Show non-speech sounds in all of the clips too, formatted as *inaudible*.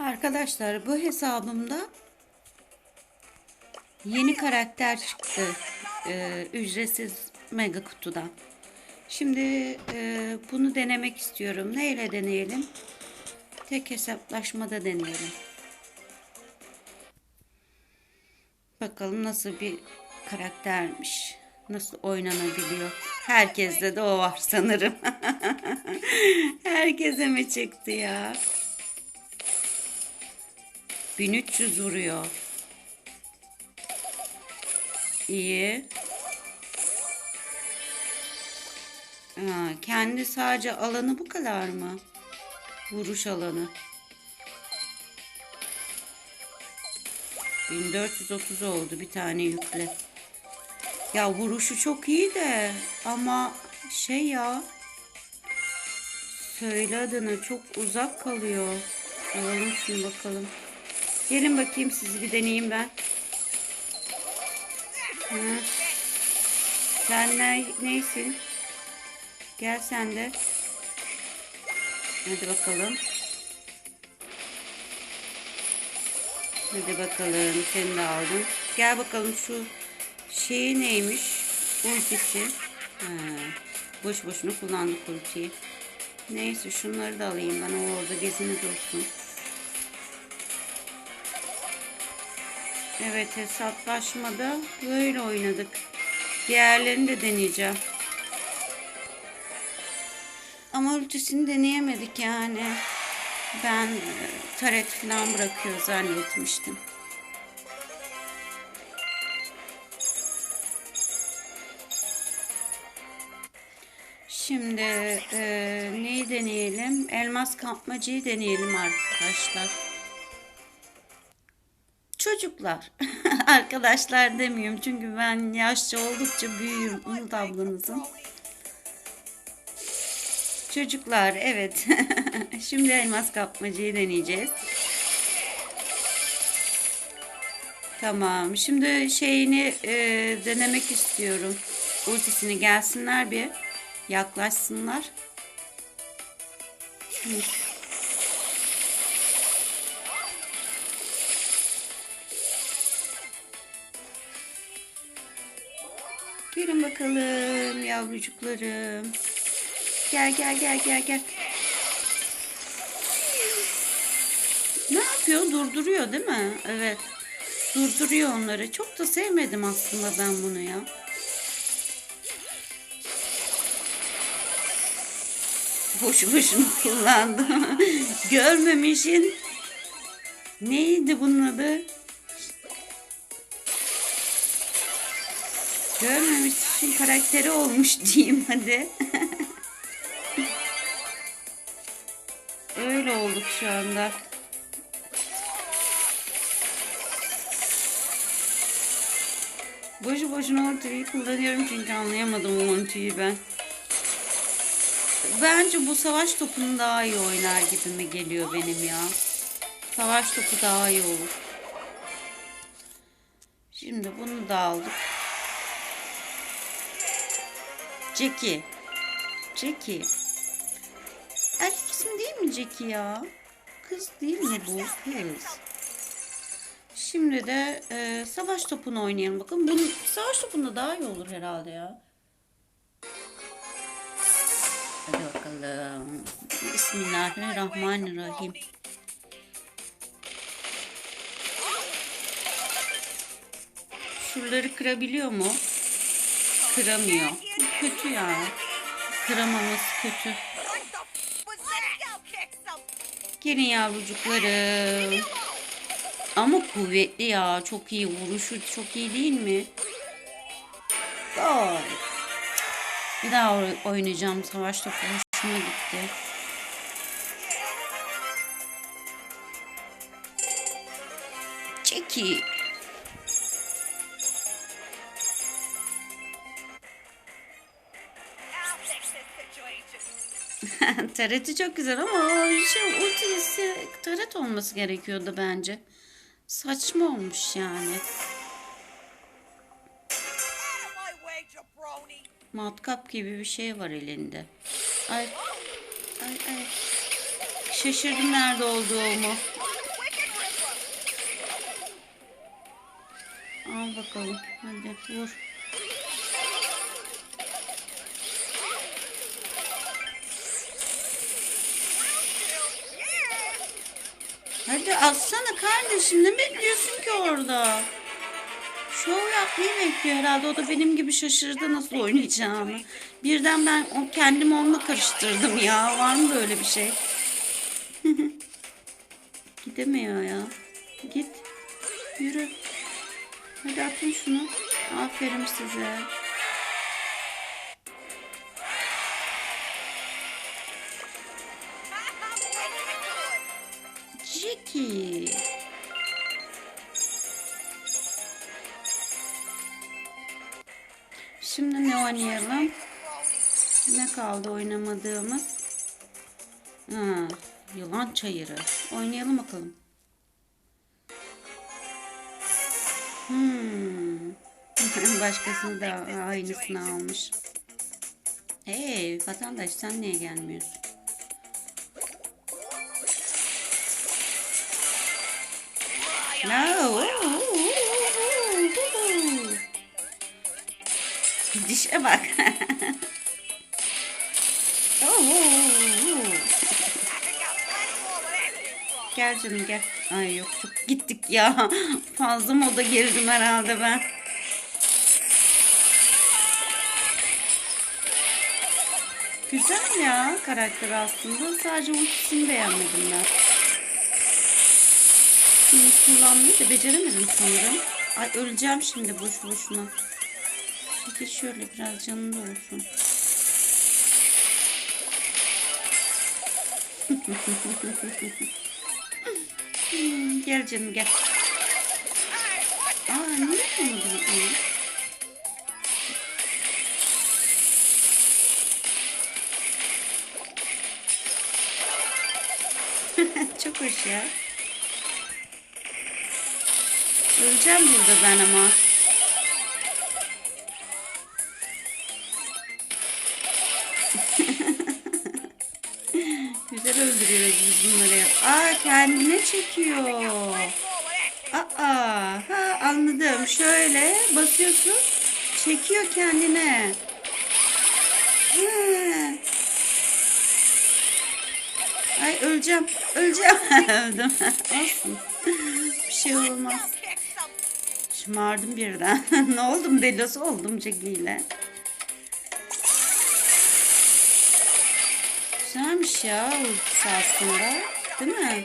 Arkadaşlar bu hesabımda yeni karakter çıktı. Ee, ücretsiz mega kutudan. Şimdi e, bunu denemek istiyorum. Neyle deneyelim? Tek hesaplaşmada deneyelim. Bakalım nasıl bir karaktermiş. Nasıl oynanabiliyor. Herkeste de o var sanırım. *laughs* Herkese mi çıktı ya? 1300 vuruyor. İyi. Ha, kendi sadece alanı bu kadar mı? Vuruş alanı. 1430 oldu bir tane yükle. Ya vuruşu çok iyi de ama şey ya söyle adını çok uzak kalıyor. Alalım şunu bakalım. Gelin bakayım sizi bir deneyeyim ben. Hı. Sen ne, neysin? Gel sen de. Hadi bakalım. Hadi bakalım seni de aldım. Gel bakalım şu şeyi neymiş? Ultisi. Ha, boş boşuna kullandık ultiyi. Neyse şunları da alayım ben o orada gezini dursun. Evet hesaplaşmada böyle oynadık. Diğerlerini de deneyeceğim. Ama ultisini deneyemedik yani. Ben e, taret falan bırakıyor zannetmiştim. Şimdi e, neyi deneyelim? Elmas kapmacayı deneyelim arkadaşlar. Çocuklar. *laughs* Arkadaşlar demiyorum çünkü ben yaşça oldukça büyüğüm Umut ablanızın. Çocuklar evet. *laughs* Şimdi elmas kapmacayı deneyeceğiz. Tamam. Şimdi şeyini e, denemek istiyorum. Ultisini gelsinler bir. Yaklaşsınlar. Hı. Gelin bakalım yavrucuklarım. Gel gel gel gel gel. Ne yapıyor? Durduruyor değil mi? Evet. Durduruyor onları. Çok da sevmedim aslında ben bunu ya. Boşu boşuna *laughs* kullandım. Görmemişin. Neydi bunun adı? Görmemişin karakteri olmuş diyeyim hadi. *laughs* Öyle olduk şu anda. Boşu boşuna ortayı kullanıyorum çünkü anlayamadım o ultiyi ben. Bence bu savaş topunu daha iyi oynar gibi mi geliyor benim ya. Savaş topu daha iyi olur. Şimdi bunu da aldık. Jackie. Jackie. Erkek ismi değil mi Jackie ya? Kız değil mi bu? Kız. Şimdi de e, savaş topunu oynayalım. Bakın bu savaş topunda daha iyi olur herhalde ya. Hadi bakalım. Bismillahirrahmanirrahim. Şuraları kırabiliyor mu? Kıramıyor. Kötü ya. Kıramaması kötü. Gelin yavrucuklarım. Ama kuvvetli ya. Çok iyi. Vuruşu çok iyi değil mi? Gol. Bir daha oy- oynayacağım. Savaş topu hoşuma gitti. Çeki. Tereti çok güzel ama şey ultisi taret olması gerekiyordu bence. Saçma olmuş yani. Matkap gibi bir şey var elinde. Ay. Ay ay. Şaşırdım nerede olduğumu. Al bakalım. Hadi vur. Hadi atsana kardeşim. Ne bekliyorsun ki orada? Şov yapmayı bekliyor herhalde. O da benim gibi şaşırdı nasıl oynayacağımı. Birden ben kendimi onunla karıştırdım ya. Var mı böyle bir şey? *laughs* Gidemiyor ya. Git. Yürü. Hadi atın şunu. Aferin size. Şimdi ne oynayalım? Ne kaldı oynamadığımız? Ha, yılan çayırı. Oynayalım bakalım. Hmm. *laughs* Başkasını da aynısını almış. Hey vatandaş sen niye gelmiyorsun? No. Dişe bak. *laughs* gel canım gel. Ay yok çok gittik ya. *laughs* Fazla moda girdim herhalde ben. Güzel ya karakter aslında. Sadece ultisini beğenmedim ben. Şimdi kullanmayı da beceremedim sanırım. Ay öleceğim şimdi boş boşuna. Çekil şöyle biraz canında olsun. Hmm, gel canım gel. Aa niye yapmadın? *laughs* Çok hoş ya. Öleceğim burada ben ama. Güzel öldürüyoruz biz bunları. Aa kendine çekiyor. Aa, ha anladım. Şöyle basıyorsun. Çekiyor kendine. Ha. Ay öleceğim. Öleceğim. *laughs* Öldüm. Olsun. Bir şey olmaz. Şımardım birden. *laughs* ne oldum delosu oldum Jackie Güzelmiş ya ultisi aslında. Değil mi?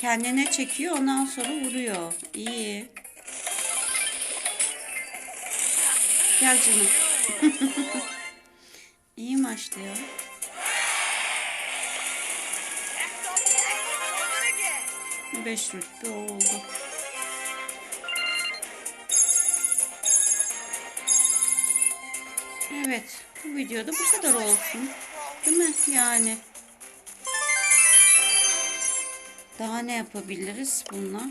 Kendine çekiyor ondan sonra vuruyor. İyi. Gel canım. *laughs* İyi maçtı. Beş rütbe oldu. Evet. Bu videoda bu kadar olsun. Değil mi? Yani. Daha ne yapabiliriz bununla?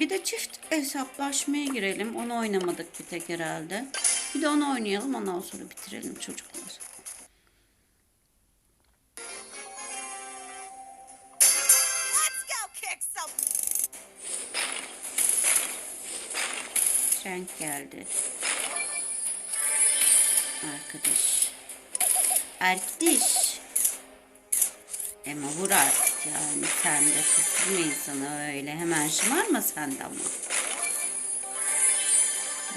Bir de çift hesaplaşmaya girelim. Onu oynamadık bir tek herhalde. Bir de onu oynayalım. Ondan sonra bitirelim çocuklar. Frank geldi. Arkadaş. Arkadaş. Ama vur artık yani sen de tutturma insanı öyle hemen şımarma sen de ama.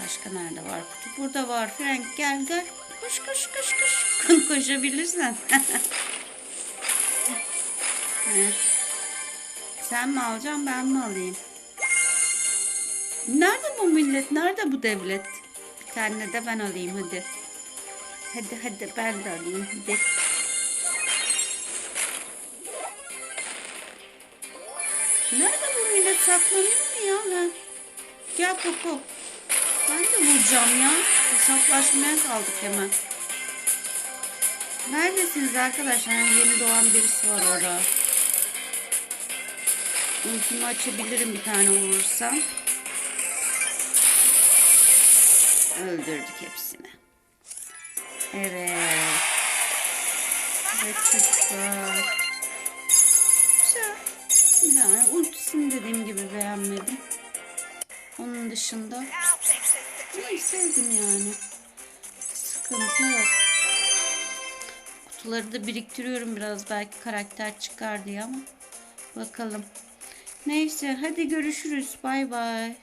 Başka nerede var kutu? Burada var Frank gel gel. Koş koş koş koş. *laughs* Koşabilirsen. *laughs* Heh. sen mi alacaksın ben mi alayım? Nerede bu millet? Nerede bu devlet? Bir tane de ben alayım hadi. Hadi hadi ben de alayım hadi. Nerede bu millet saklanıyor mu ya? Ha? Gel Popo. Ben de vuracağım ya. Hesaplaşmaya kaldık hemen. Neredesiniz arkadaşlar? Yeni doğan birisi var orada. Ultimi açabilirim bir tane vurursam. Öldürdük hepsini. Evet. Evet çocuklar. Güzel. Yani ultisini dediğim gibi beğenmedim. Onun dışında iyi sevdim yani. Sıkıntı yok. Kutuları da biriktiriyorum biraz belki karakter çıkar diye ama bakalım. Neyse hadi görüşürüz. Bay bay.